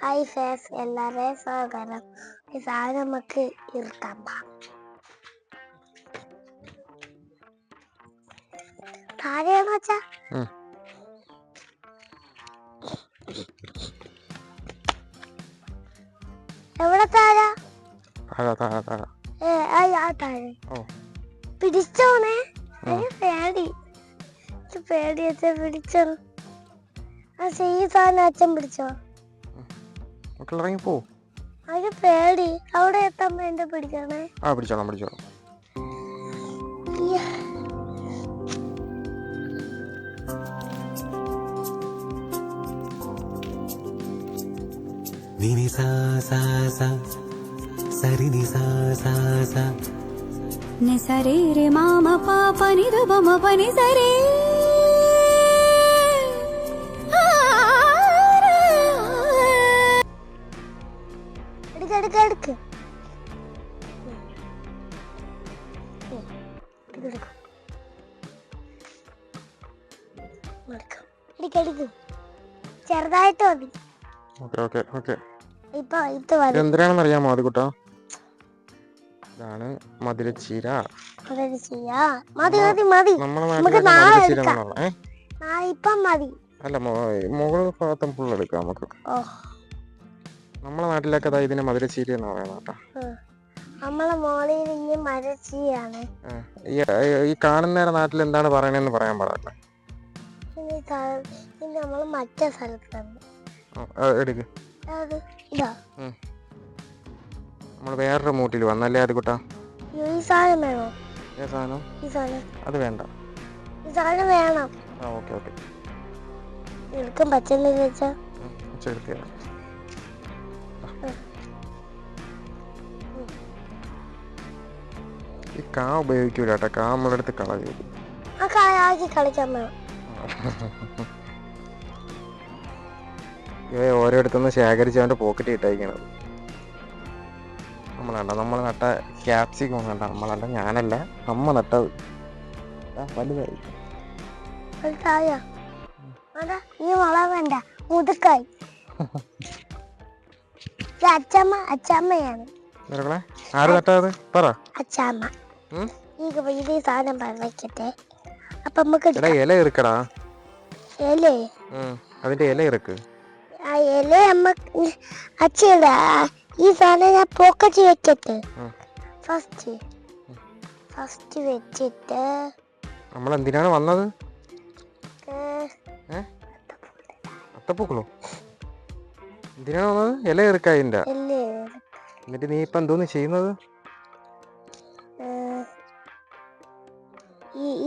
Hi face എല്ലാവരെയും സ്വാഗതം. സാധനം നമുക്ക് പാ താഴെയാന്ന് വെച്ചാ? എവിടെ താഴ? പിടിച്ചോണേ പേടി. എനിക്ക് പേടി അച്ഛൻ പിടിച്ചോ? ആ ഈ സാധനം അച്ഛൻ പിടിച്ചോ? മക്കൾ ഇറങ്ങി പോ അത് പേടി. അവിടെ എത്താൻ വേണ്ടി പിടിക്കണേ? ആ പിടിച്ചോളാം പിടിച്ചോളാം. സരി സരി മാമ പാപ നി പനി സരേ. എടുക്ക്. ചെറുതായിട്ട് മതി. Okay okay okay. ഇപ്പൊ ഇത് മതി. അറിയാമോ അത് കുട്ടാ ഇതാണ് മധുരച്ചീര അതൊരു ചെയ്യാ മതി മതി മതി. നമ്മളെ നമുക്ക് നാളെ എടുക്കാം. ആ ഇപ്പം മതി. അല്ല മുകൾ ഭാഗത്തും ഫുള്ള് എടുക്കാം നമുക്ക്. ഓ. നമ്മളെ നാട്ടിലൊക്കെ ഇതിന് മധുരച്ചീര എന്ന് പറയുന്നത് കേട്ടോ. നമ്മളെ മോളിൽ ഈ മരച്ചിയാണ്. ഈ ഈ കാണുന്നേരെ നാട്ടിൽ എന്താണ് പറയണെന്ന് പറയാൻ പാടില്ല. നമ്മൾ മറ്റേ സ്ഥലത്താണ് എടുക്ക്. നമ്മൾ വേറൊരു മൂട്ടിൽ വന്നല്ലേ അത് കുട്ടാ? ഈ സാധനം വേണോ? ഏ സാധനം? ഈ സാധനം. അത് വേണ്ട. ഈ സാധനം വേണം. ആ ഓക്കെ ഓക്കെ. എടുക്കാൻ പറ്റുന്നില്ല വെച്ചാ ഈ കാ ഉപയോഗിക്കൂല കേട്ടോ. കാ നമ്മളടുത്ത് കളയും ആ കായാക്കി കളിക്കാൻ വേണം ഇവ ഓരോരുത്തുനിന്ന് ശേഖരിച്ച് അവന്റെ പോക്കറ്റ് ഇട്ടേക്കണത്. നമ്മളല്ല നമ്മൾ നട്ട ക്യാപ്സിക്കം കണ്ട നമ്മളല്ല ഞാനല്ല നമ്മ നട്ടത്. വലുതായി. തായ അതാ ഈ മുള വേണ്ട മുതുക്കായി. ഇത് അച്ചമ്മ അച്ചമ്മയാണ്. ആര് നട്ടത്? പറ. അച്ചമ്മ. ഇത് ഈ സാധനം വയ്ക്കട്ടെ അപ്പൊ നമുക്ക് എടാ ഇല ഇരിക്കടാ ഇല. അതിന്റെ ഇല ഇറുക്ക് ആ ഇല അമ്മ അച്ഛയുടെ ഈ സാധനം ഞാൻ പോക്കറ്റ് വെക്കട്ടെ. ഫസ്റ്റ് ഫസ്റ്റ് വെച്ചിട്ട് നമ്മൾ എന്തിനാണ് വന്നത് അത്തപ്പൂക്കളോ എന്തിനാണ് വന്നത് ഇല ഇറുക്ക അതിന്റെ ഇല്ലേ എന്നിട്ട് നീ ഇപ്പൊ എന്തോന്ന് ചെയ്യുന്നത്?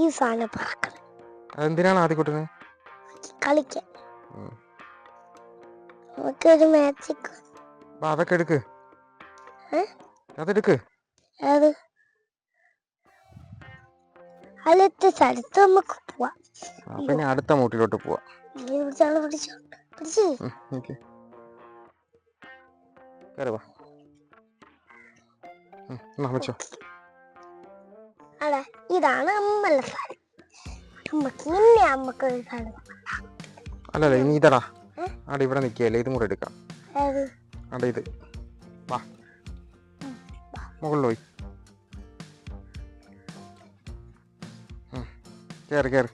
സാധനം അതെന്തിനാണ് കളിക്കാൻ. ഉം. നമുക്കൊരു മാജിക് അതൊക്കെ എടുക്ക്? അതെടുക്ക്. അത്. അതിലത്തെ സ്ഥലത്ത് നമുക്ക് പോവാം. അപ്പൊ ഇനി അടുത്ത മൂട്ടിലോട്ട് പോവാ. പിടിച്ചോ പിടിച്ച് കയറി വാ. വെച്ചോ അതെ ഇതാണ് അമ്മല്ല നമുക്ക് ഇന്നെ നമുക്ക് ഒരു സാധനം. അല്ലല്ല ഇനി ഇതടാ? അവിടെ ഇവിടെ നിൽക്കുകയല്ലേ ഇതും കൂടെ എടുക്കാം. അവിടെ ഇത്. വാ. മുകളിൽ പോയി. കയറി കേറ്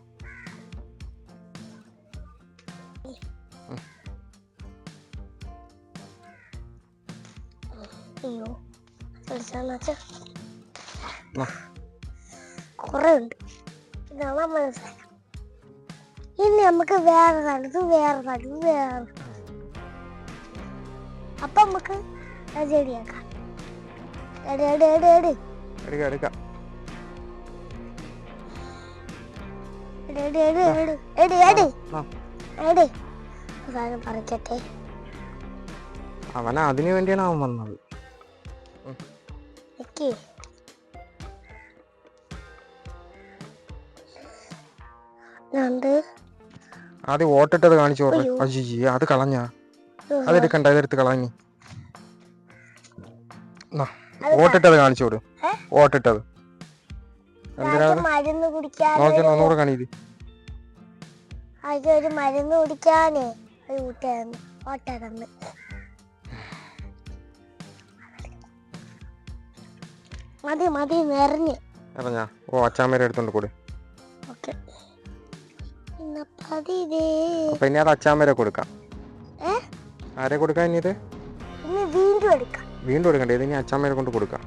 അയ്യോ കുറെ ഉണ്ട് ഇതാണ് മനസ്സിലാക്കാം ഇനി നമുക്ക് വേറെ സ്ഥലത്ത് വേറെ സ്ഥലത്ത് വേറെ. അപ്പൊ നമുക്ക് ചെടിയാക്കാം പറിക്കട്ടെ അവൻ അതിനു വേണ്ടിയാണ് അവൻ വന്നത്. ആദ്യം ഓട്ടിട്ടത് കാണിച്ചു അജിജി അത് കളഞ്ഞാ. അതെടുക്കണ്ട അതെടുത്ത് കളഞ്ഞി. ഓട്ടിട്ടത് കാണിച്ചു കൊടു. ഓട്ടിട്ടത് നോക്കി ഒരു മരുന്ന് കുടിക്കാനേ. മതി മതി ഓ അച്ചാമ്മേരെ എടുത്തോണ്ട് കൂടെ. അപ്പൊ ഇനി അത് അച്ചാമ്മേരെ കൊടുക്കാം. ഏ? ആരെ കൊടുക്കാം ഇനി ഇത്? വീണ്ടും എടുക്കാം. വീണ്ടും എടുക്കണ്ടേ ഇത് ഇനി അച്ചാമ്മേരെ കൊണ്ട് കൊടുക്കാം.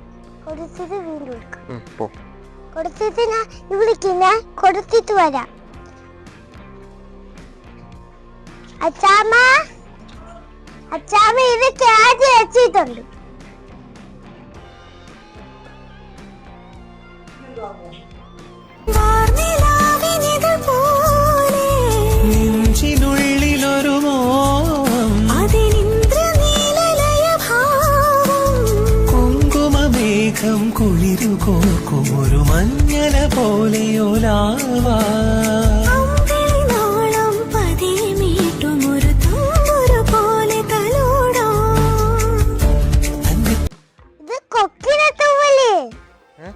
പോ. കൊടുത്തിട്ട് ഞാൻ ഞാൻ കൊടുത്തിട്ട് വരാം. അച്ചാമ്മ അച്ചാമ്മ ഇത് ക്യാച്ച് വെച്ചിട്ടുണ്ട്. കുങ്കുമമേഘം കുളിരും കോർക്കും ഒരു മഞ്ഞല പോലെയോലാവാ അമ്പിളിനാളം പതിയെ മീട്ടും ഒരു തമ്പുരു പോലെ തലോടാം. ഇത് കൊക്കിനെ തൂവൽ. ഏ?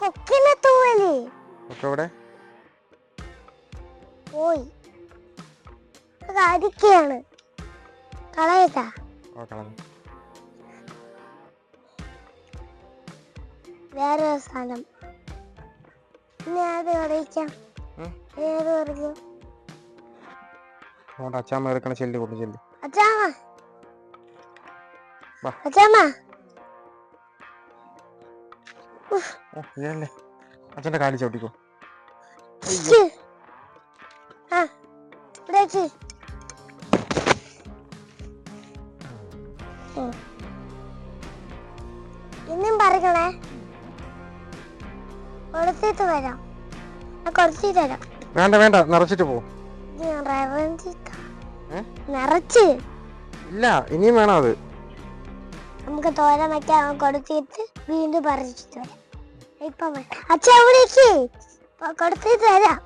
കൊക്കിനെ തൂവൽ. ഒക്കെ ഇവിടെ പോയി. അത് അരിക്കയാണ് കളയട്ടാ. ഓ കളഞ്ഞു. വേറെ ഒരു സ്ഥലം ഇനി ഏത് കളിക്കും അതുകൊണ്ട് അച്ചാമ്മ എടുക്കണ ചെല്ലി കൊണ്ട് ചെല്ലി. അച്ചാമ്മ. അച്ചാമ്മ. ഇതല്ലേ? അച്ഛന്റെ കാലി ചവിട്ടിക്കോ. ആ ഇവിടെ കൊടുത്തിട്ട് വരാം. ഞാൻ കൊടുത്തിട്ട് വേണ്ട വേണ്ട നിറച്ചിട്ട് പോ? നിറച്ച്. ഇല്ല ഇനിയും വേണം അത്. നമുക്ക് തോരൻ വെക്കാൻ കൊടുത്തിട്ട് വീണ്ടും പറിച്ചിട്ട് വരാം. ഇപ്പൊ അച്ഛ എവിടേക്ക് കൊടുത്തിട്ട് വരാം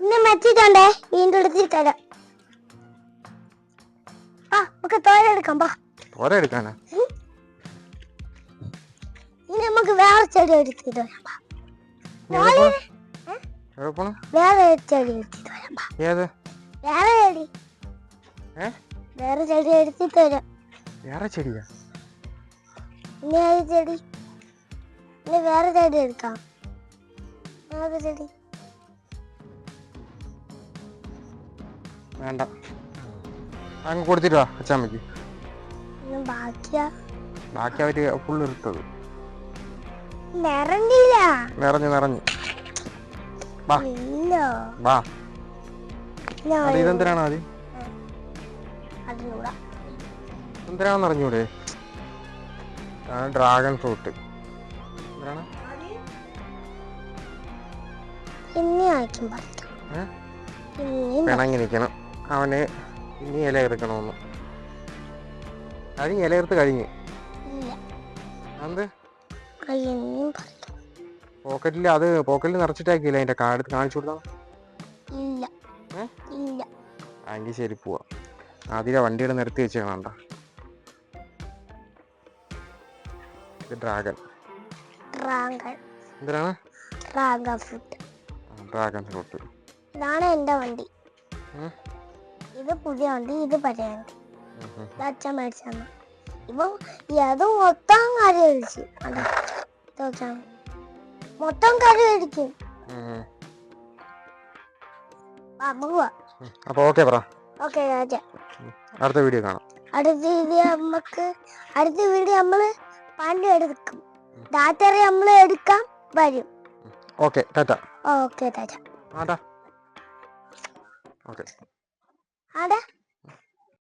ഇന്ന് മെച്ചിട്ടുണ്ടേ വീണ്ടും എടുത്തിട്ട് തരാം. ആ നമുക്ക് തോര എടുക്കാം പാ. തോര എടുക്കാനാ? ഇനി നമുക്ക് വേറെ ചെടി എടുത്തിട്ട് വരാം വേറെ ചെടി എടുത്തിട്ട് വരാം ഏത്? വേറെ ചെടി. വേറെ ചെടി എടുത്തിട്ട് വരാം വേറെ ചെടിയാ? ഇനി ഏത് ചെടി? ഇനി വേറെ ചെടി എടുക്കാം. ഏത് ചെടി. വേണ്ട. അങ്ങ് കൊടുത്തിട്ടാ അച്ഛാമ്മക്ക് ബാക്കിയാ ബാക്കി അവർ ഫുള്ള് എടുത്തത് നിറഞ്ഞില്ല. നിറഞ്ഞു നിറഞ്ഞു. വാ. ഇല്ല. വാ. ഞാൻ അത് ഇതെന്തിനാണ് അത് അതിലൂടെ. എന്തിനാണെന്ന് അറിഞ്ഞൂടെ? Dragon fruit. എന്തിനാണ്? അവന് ഇനി ഇല എടുക്കണമെന്ന് കഴിഞ്ഞ് ഇല എടുത്ത് കഴിഞ്ഞ് എന്ത് പോക്കറ്റിൽ അത് പോക്കറ്റിൽ നിറച്ചിട്ടാക്കിയില്ല അതിന്റെ കാർഡ് കാണിച്ചു കൊടുത്താൽ ഇല്ല. ഇല്ല. എങ്കിൽ ശരി പോവാ. ആദ്യം വണ്ടിയുടെ നിർത്തി വെച്ചേക്കണണ്ട ഇത് ഡ്രാഗൺ. ഡ്രാഗൺ. എന്തിനാണ്? Dragon fruit. Dragon fruit. ഇതാണ് എന്റെ വണ്ടി. ഇത് പുതിയ വണ്ടി ഇത് പഴയ വണ്ടി. അച്ഛൻ മേടിച്ചു ഇപ്പൊ ഇത് മൊത്തം കാര്യം കഴിച്ചു മൊത്തം കറി പോവാം അപ്പൊ ഓക്കെ പറ ഓക്കെ രാജ അടുത്ത വീഡിയോ കാണാം അടുത്ത വീഡിയോ നമുക്ക് അടുത്ത വീഡിയോ നമ്മൾ പാണ്ടി എടുക്കും. ഡാറ്ററി നമ്മൾ എടുക്കാം. വരും ഓക്കെ ടാറ്റ ഓക്കെ രാജ ആടാ ഓക്കെ ആടെ